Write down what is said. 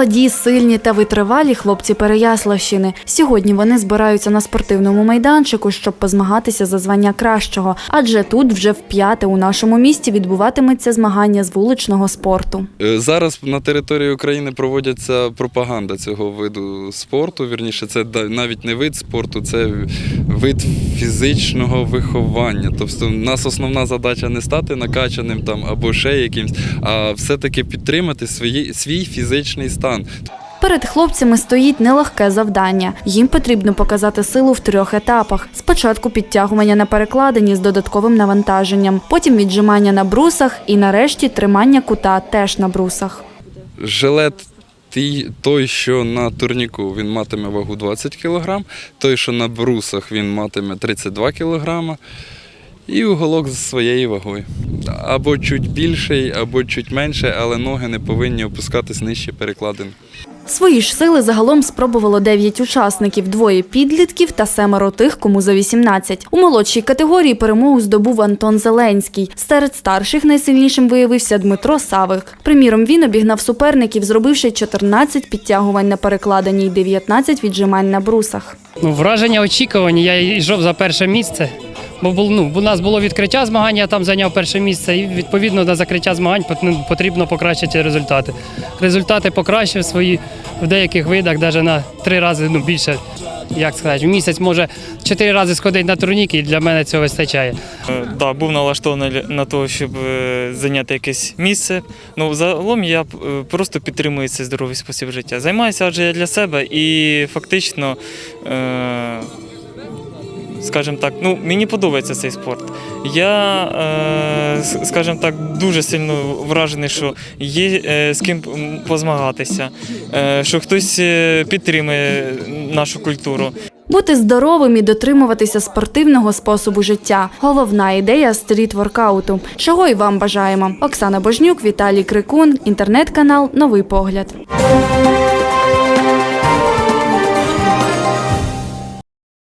Молоді, сильні та витривалі хлопці Переяславщини. Сьогодні вони збираються на спортивному майданчику, щоб позмагатися за звання кращого. Адже тут вже вп'яте у нашому місті відбуватиметься змагання з вуличного спорту. Е, Зараз на території України проводиться пропаганда цього виду спорту. Вірніше, це навіть не вид спорту, це вид фізичного виховання. Тобто, у нас основна задача не стати накачаним там або ще якимсь, а все-таки підтримати свої, свій фізичний стан. Перед хлопцями стоїть нелегке завдання. Їм потрібно показати силу в трьох етапах: спочатку підтягування на перекладині з додатковим навантаженням, потім віджимання на брусах і нарешті тримання кута теж на брусах. Жилет той, що на турніку він матиме вагу 20 кг, той, що на брусах він матиме 32 кг. І уголок з своєю вагою. Або чуть більший, або чуть менше, але ноги не повинні опускатись нижче перекладин. Свої ж сили загалом спробувало 9 учасників, двоє підлітків та семеро тих, кому за 18. У молодшій категорії перемогу здобув Антон Зеленський. Серед старших найсильнішим виявився Дмитро Савик. Приміром, він обігнав суперників, зробивши 14 підтягувань на перекладині й 19 віджимань на брусах. Ну, враження очікувані. Я йшов за перше місце. Бо бул- ну, у нас було відкриття змагань, я там зайняв перше місце, і відповідно на закриття змагань ну, потрібно покращити результати. Результати покращив свої в деяких видах, навіть на три рази ну, більше. Як сказати, в місяць може чотири рази сходити на турнік, і для мене цього вистачає. Е, Да, був налаштований на те, щоб е, зайняти якесь місце. Ну, загалом я е, просто підтримую цей здоровий спосіб життя. Займаюся адже я для себе і фактично, е, скажімо так, ну, мені подобається цей спорт. Я, е, скажімо так, дуже сильно вражений, що є е, з ким позмагатися, е, що хтось е, підтримує нашу культуру. Бути здоровим і дотримуватися спортивного способу життя головна ідея стріт-воркауту. Чого й вам бажаємо. Оксана Божнюк, Віталій Крикун, інтернет-канал Новий погляд.